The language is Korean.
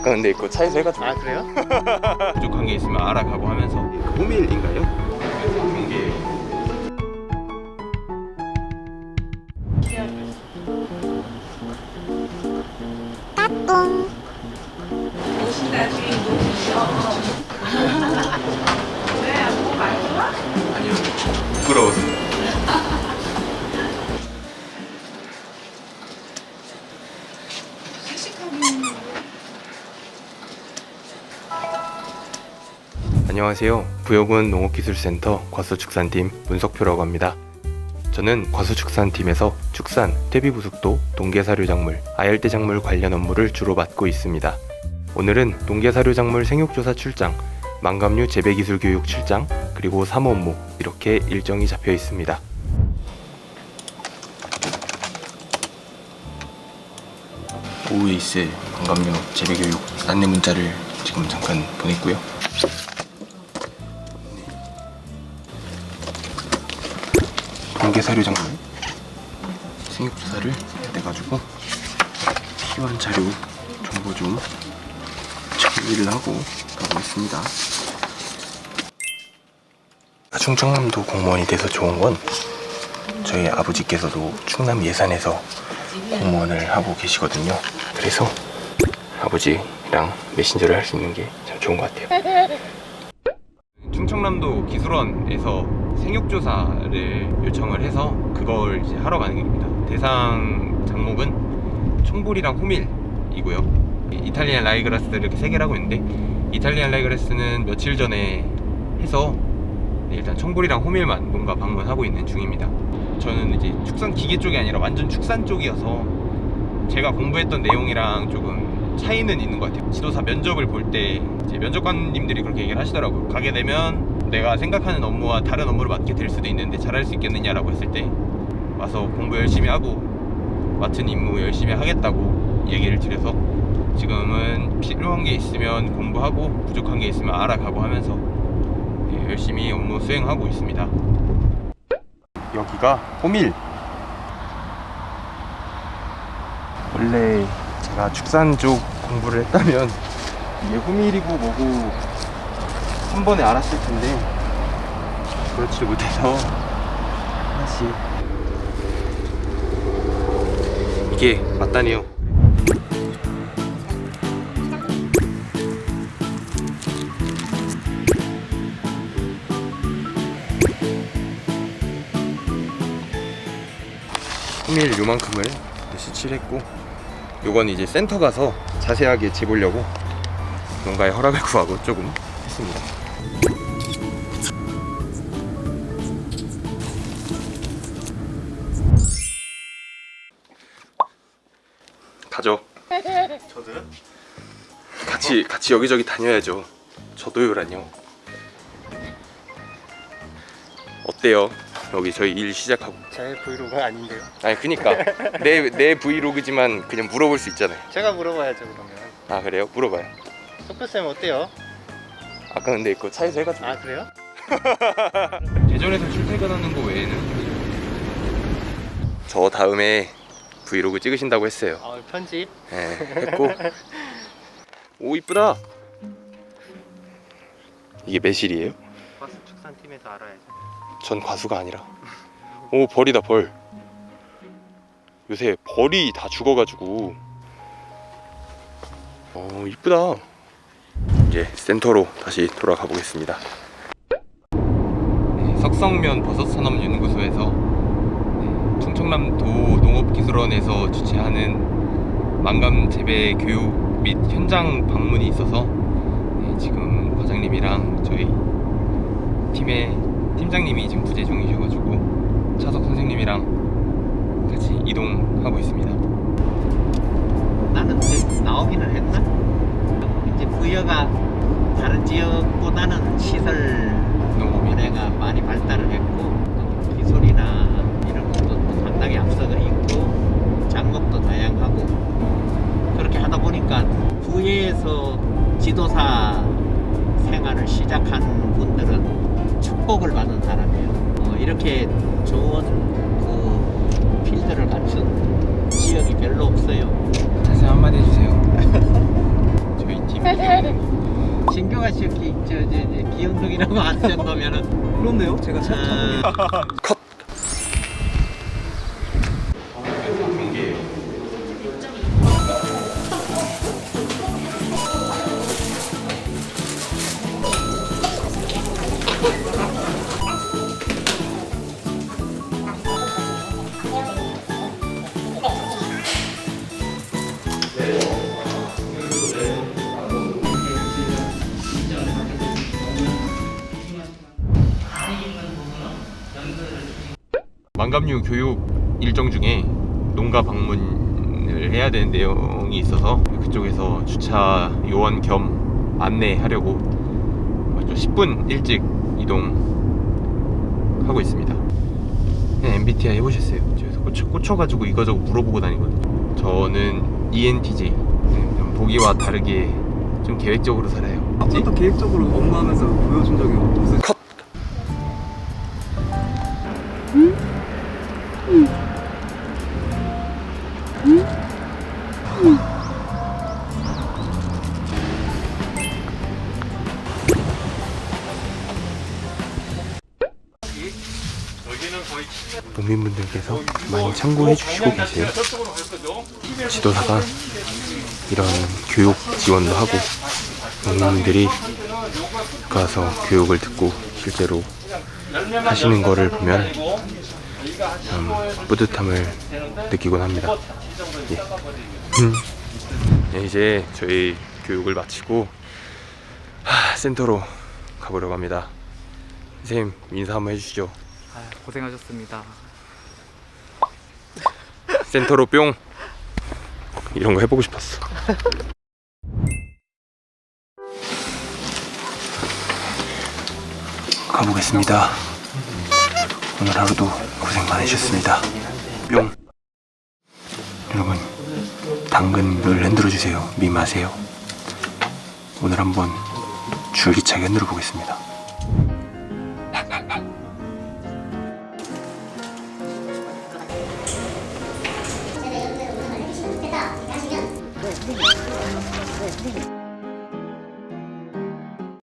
아까 근데 그거 차에서 해가지고 아 그래요? 부족한 게 있으면 알아가고 하면서 호밀인가요? 호밀이에요. 아니요 부끄러워서 안녕하세요. 부여군 농업기술센터 과수축산팀 문석표라고 합니다. 저는 과수축산팀에서 축산, 퇴비부숙도, 동계사료작물, 아열대 작물 관련 업무를 주로 맡고 있습니다. 오늘은 동계사료작물 생육조사 출장, 망감류 재배기술교육 출장, 그리고 사무 업무 이렇게 일정이 잡혀 있습니다. 오후에 있을 망감류 재배교육 안내 문자를 지금 잠깐 보냈고요. 공개 사료 작물 생육조사를 해가지고 필요한 자료 정보 좀 정리를 하고 가고 있습니다. 충청남도 공무원이 돼서 좋은 건 저희 아버지께서도 충남 예산에서 공무원을 하고 계시거든요. 그래서 아버지랑 메신저를 할 수 있는 게 참 좋은 것 같아요. 충청남도 기술원에서 생육조사를 요청을 해서 그걸 이제 하러 가는 길입니다. 대상 장목은 총볼이랑 호밀이고요. 이- 이탈리안 라이그라스를 이렇게 세 개를 하고 있는데 이탈리안 라이그라스는 며칠 전에 해서 네, 일단 청볼이랑 호밀만 뭔가 방문하고 있는 중입니다. 저는 이제 축산 기계 쪽이 아니라 완전 축산 쪽이어서 제가 공부했던 내용이랑 조금 차이는 있는 것 같아요. 지도사 면접을 볼 때 이제 면접관님들이 그렇게 얘기를 하시더라고요. 가게 되면 내가 생각하는 업무와 다른 업무를 맡게 될 수도 있는데 잘할 수 있겠느냐라고 했을 때 와서 공부 열심히 하고 맡은 임무 열심히 하겠다고 얘기를 드려서 지금은 필요한 게 있으면 공부하고 부족한 게 있으면 알아가고 하면서 네, 열심히 업무 수행하고 있습니다. 여기가 호밀. 원래 제가 축산 쪽 공부를 했다면 이게 호밀이고 뭐고 한 번에 알았을 텐데 그렇지 못해서 하나씩 이게 맞다니요. 호밀 요만큼을 시칠했고 요건 이제 센터 가서 자세하게 재보려고 농가의 허락을 구하고 조금 했습니다. 가죠. 저도요? 같이 같이 여기저기 다녀야죠. 저도요라뇨. 어때요? 여기 저희 일 시작하고. 제 브이로그가 아닌데요? 아니 그니까 내 내 브이로그지만 그냥 물어볼 수 있잖아요. 제가 물어봐야죠 그러면 아 그래요? 물어봐요. 석표쌤 어때요? 아까 근데 그거 차에서 해가지고. 아 그래요? 대전에서 출퇴근하는 거 외에는 저 다음에 브이로그 찍으신다고 했어요. 아 편집 예, 했고 오 이쁘다. 이게 매실이에요? 버스 축산팀에서 알아야죠 전 과수가 아니라. 오 벌이다 벌. 요새 벌이 다 죽어가지고. 어 이쁘다. 이제 센터로 다시 돌아가 보겠습니다. 네, 석성면 버섯산업연구소에서 네, 충청남도 농업기술원에서 주최하는 망감 재배 교육 및 현장 방문이 있어서 네, 지금 과장님이랑 저희 팀의 팀장님이 지금 부재 중이셔가지고 차석 선생님이랑 같이 이동하고 있습니다. 나는 이제 나오기는 했나? 이제 부여가 다른 지역보다는 시설 농업이 내가 많이 발달을 했고 또 기술이나 앞서가 있고 작목도 다양하고 그렇게 하다 보니까 부여에서 지도사 생활을 시작한 분들은 축복을 받은 사람이에요. 어, 이렇게 좋은 그 필드를 갖춘 지역이 별로 없어요. 자세 한마디 해주세요. 저희 신교가 씨기 저저 저, 기운동이라고 안 정도면은 그렇네요. 제가 차 아, 만감류 교육 일정 중에 농가 방문을 해야 되는 내용이 있어서 그쪽에서 주차 요원 겸 안내하려고 좀 10분 일찍 이동하고 있습니다. 네, MBTI 해보셨어요? 저기서 꽂혀, 꽂혀가지고 이거저거 물어보고 다니거든요. 저는 ENTJ. 네, 좀 보기와 다르게 좀 계획적으로 살아요. 한 번도 계획적으로 업무하면서 보여준 적이 없으세요? 컷! 농민분들께서 많이 참고해 주시고 계세요. 지도사가 이런 교육 지원도 하고 농민분들이 가서 교육을 듣고 실제로 하시는 거를 보면 참 뿌듯함을 느끼곤 합니다. 예. 음. 네, 이제 저희 교육을 마치고 하, 센터로 가보려고 합니다. 선생님 인사 한번 해주시죠. 아, 고생하셨습니다. 센터로 뿅 이런 거 해보고 싶었어. 가보겠습니다. 오늘 하루도 고생 많으셨습니다. 뿅. 여러분 당근 늘 흔들어 주세요. 미 마세요. 오늘 한번 줄기차게 흔들어 보겠습니다. Vem, vem, vem.